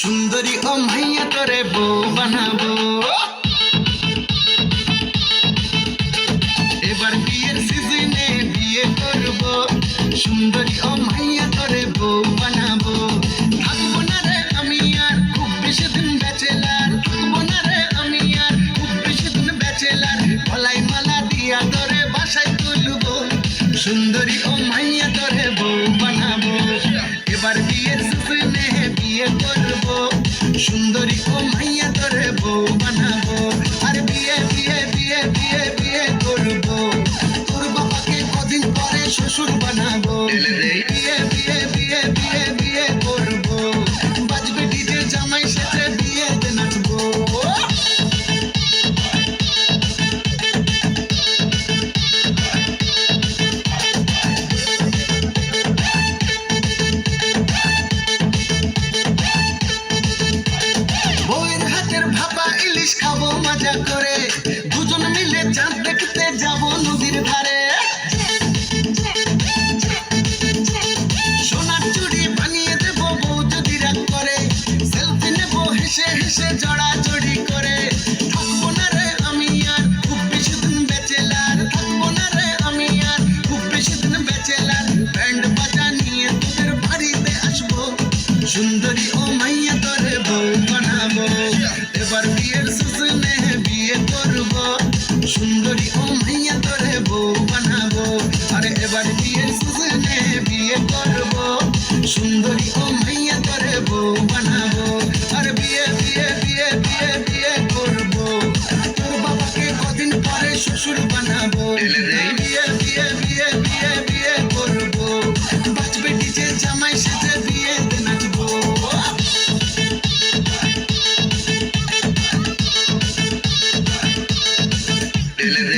সুন্দরী ও মাইয়া তোরে বউ বানাবো। এবার বিয়ের সিজনে বিয়ে করব। সুন্দরী ও মাইয়া তোরে বউ বানাবো। থাকব না রে আমি আর, খুব বেশি দিন ব্যাচেলার থাকব না রে আমি আর, খুব বেশি দিন ব্যাচেলার গলায় মালা দিয়া তোরে বাসায় তুলবো। সুন্দরী সুন্দরী ও মাইয়া করে বউ বানাবো। আর বিয়ে বিয়ে বিয়ে বিয়ে বিয়ে করব। তোর বাবাকে কদিন পরে শ্বশুর বানাবো। ইলিশ খাব, মজা করে। দুজন মিলে চাঁদ দেখতে যাব নদীর ধারে। সোনার চুড়ি বানিয়ে দেব বউ যদি রাগ করে। সেলফি নেব হেসে হেসে জড়া জড়ি করে। থাকব রে আমি আর, খুব বেশি দিন ব্যাচেলার। থাকব রে আমি আর, খুব বেশি দিন ব্যাচেলার। ব্যান্ড বাজা নিয়ে তোদের বাড়িতে আসব। সুন্দরী ও মাইয়া তোরে বউ বানাবো। এবার বিয়ের সুসনে বিয়ে করব। সুন্দরী ও মাইয়া তোরে বউ বানাবো। আরে এবার বিয়ের সুসনে বিয়ে করব। সুন্দরী ও মাইয়া তোরে বউ বানাবো। elleri